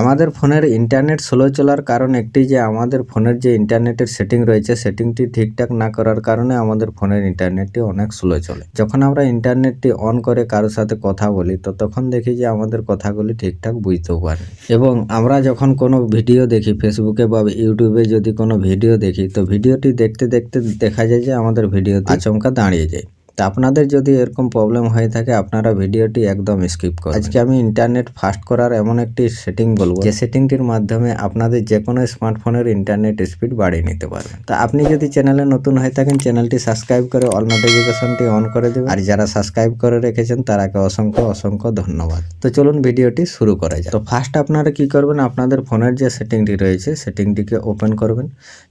আমাদের ফোনের internet slow চলার কারণ একটি যে আমাদের ফোনের যে ইন্টারনেটের সেটিং রয়েছে সেটিংটি ঠিকঠাক না করার কারণে আমাদের ফোনের ইন্টারনেটটি অনেক স্লো চলে। যখন আমরা ইন্টারনেটটি অন করে কারোর সাথে কথা বলি তো তখন দেখি যে আমাদের কথাগুলি ঠিকঠাক বুঝতেও পারে। এবং আমরা যখন কোনো ভিডিও দেখি ফেসবুকে বা ইউটিউবে যদি কোনো ভিডিও দেখি তো ভিডিওটি দেখতে দেখতে দেখা যায় যে আমাদের ভিডিও আচমকা দাঁড়িয়ে যায়। তা আপনাদের যদি এরকম প্রবলেম হয়ে থাকে, আপনারা ভিডিওটি একদম স্কিপ করুন আজকে আমি ইন্টারনেট ফাস্ট করার এমন একটি সেটিং বলব। যে সেটিংটির মাধ্যমে আপনাদের যে কোনো স্মার্টফোনের ইন্টারনেট স্পিড বাড়িয়ে নিতে পারবেন। তা আপনি যদি চ্যানেলে নতুন হয়ে থাকেন চ্যানেলটি সাবস্ক্রাইব করে অল নোটিফিকেশনটি অন করে দেবেন। আর যারা সাবস্ক্রাইব করে রেখেছেন তারাকে অসংখ্য অসংখ্য ধন্যবাদ। তো চলুন ভিডিওটি শুরু করা যাক। তো ফার্স্ট আপনারা কি করবেন, আপনাদের ফোনের যে সেটিংটি রয়েছে সেটিংটিকে ওপেন করবেন।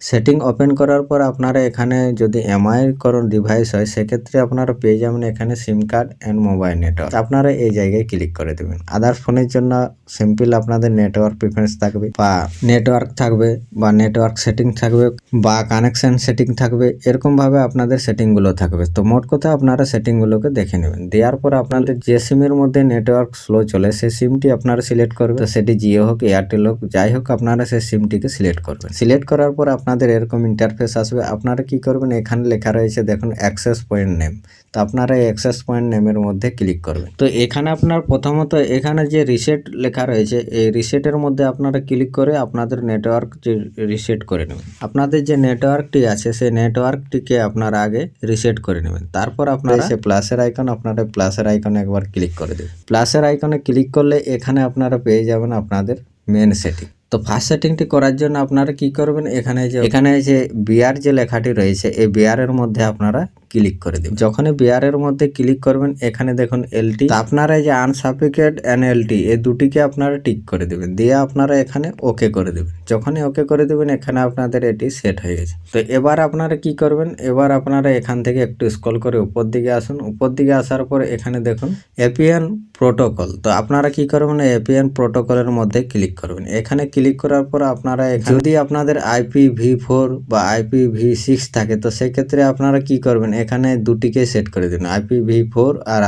সেটিং ওপেন করার পর আপনারা এখানে যদি এমআই কোনো ডিভাইস হয়, সেক্ষেত্রে আপনারা পেয়ে যাবেন এখানে SIM card and mobile network আপনারা এই জায়গায় ক্লিক করে দেবেন। আদার্স ফোনের জন্য সিম্পল আপনাদের নেটওয়ার্ক প্রিফারেন্স থাকবে বা নেটওয়ার্ক থাকবে বা নেটওয়ার্ক সেটিং থাকবে বা কানেকশন সেটিং থাকবে, এরকমভাবে আপনাদের সেটিংগুলো থাকবে। তো মোট কথা আপনারা সেটিংগুলোকে দেখে নেবেন। দেওয়ার পর আপনাদের যে সিমের মধ্যে নেটওয়ার্ক স্লো চলে, সেই সিমটি আপনারা সিলেক্ট করবেন। তো সেটি জিও হোক এয়ারটেল হোক, যাই হোক, আপনারা সেই সিমটিকে সিলেক্ট করবেন। সিলেক্ট করার পর আপনাদের এরকম ইন্টারফেস আসবে। আপনারা কি করবেন? এখানে লেখা রয়েছে, দেখুন অ্যাক্সেস পয়েন্ট নেম তো আপনারা এই অ্যাক্সেস পয়েন্ট নেমের মধ্যে ক্লিক করবেন। তো এখানে আপনার প্রথমত এখানে যে রিসেট লেখা রয়েছে এই রিসেটের মধ্যে আপনারা ক্লিক করে আপনাদের নেটওয়ার্ক যে রিসেট করে নেবেন। আপনাদের যে নেটওয়ার্কটি আছে সেই নেটওয়ার্কটিকে আপনারা আগে রিসেট করে নেবেন। তারপর আপনারা সে প্লাসের আইকন আপনারা প্লাসের আইকনে একবার ক্লিক করে দেবেন প্লাসের আইকনে ক্লিক করলে এখানে আপনারা পেয়ে যাবেন আপনাদের মেন সেটিং তো ফার্স্ট সেটিংটি করার জন্য আপনারা কি করবেন? এখানে যে এখানে যে বিয়ার যে লেখাটি রয়েছে এই বিয়ারের মধ্যে আপনারা ক্লিক করে দিবেন। যখনই বিয়ারের মধ্যে ক্লিক করবেন, এখানে দেখুন এলটি আপনারা যে আনসাফিকেট এনএলটি এই দুটিকে আপনারা টিক করে দেবেন। দিয়ে আপনারা এখানে ওকে করে দেবেন। যখনই ওকে করে দেবেন, এখানে আপনাদের এটি সেট হয়ে গেছে। তো এবার আপনারা কি করবেন? এবার আপনারা এখান থেকে একটু স্ক্রল করে উপর দিকে আসুন। উপর দিকে আসার পর এখানে দেখুন এপিএন প্রোটোকল তো আপনারা কি করবেন? এপিএন প্রোটোকলের মধ্যে ক্লিক করবেন। এখানে ক্লিক করার পর আপনারা যদি আপনাদের আইপি ভি ফোর বা আইপি ভি সিক্স থাকে, তো সেক্ষেত্রে আপনারা কি করবেন? এখানে দুটিকে সেট করে দিন আইপি ভি ফোর আর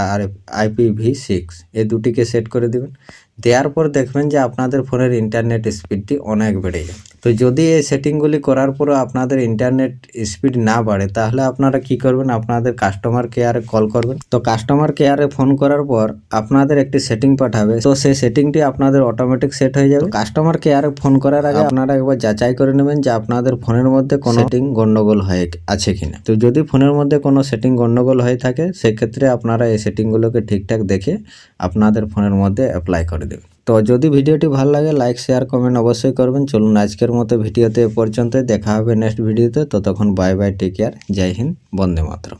আইপি ভি সিক্স এই দুটিকে সেট করে দিবেন। দেওয়ার পর দেখবেন যে আপনাদের ফোনের ইন্টারনেট স্পিডটি অনেক বেড়ে যায়। তো যদি এই সেটিংগুলি করার পরও আপনাদের ইন্টারনেট স্পিড না বাড়ে তাহলে আপনারা কি করবেন? আপনাদের কাস্টমার কেয়ারে কল করবেন। তো কাস্টমার কেয়ারে ফোন করার পর আপনাদের একটি সেটিং পাঠাবে। তো সেই সেটিংটি আপনাদের অটোমেটিক সেট হয়ে যাবে। কাস্টমার কেয়ারে ফোন করার আগে আপনারা একবার যাচাই করে নেবেন যে আপনাদের ফোনের মধ্যে কোনো সেটিং গন্ডগোল হয়ে আছে কিনা। তো যদি ফোনের মধ্যে কোনো সেটিং গন্ডগোল হয়ে থাকে সেক্ষেত্রে আপনারা এই সেটিংগুলোকে ঠিকঠাক দেখে আপনাদের ফোনের মধ্যে অ্যাপ্লাই করে দেবেন তো যদি ভিডিওটি ভালো লাগে লাইক শেয়ার কমেন্ট অবশ্যই করবেন। চলুন আজকের মতো ভিডিওতে এ পর্যন্তই। দেখা হবে নেক্সট ভিডিওতে ততক্ষণ বাই বাই টেক কেয়ার জয় হিন্দ, বন্দে মাতরম।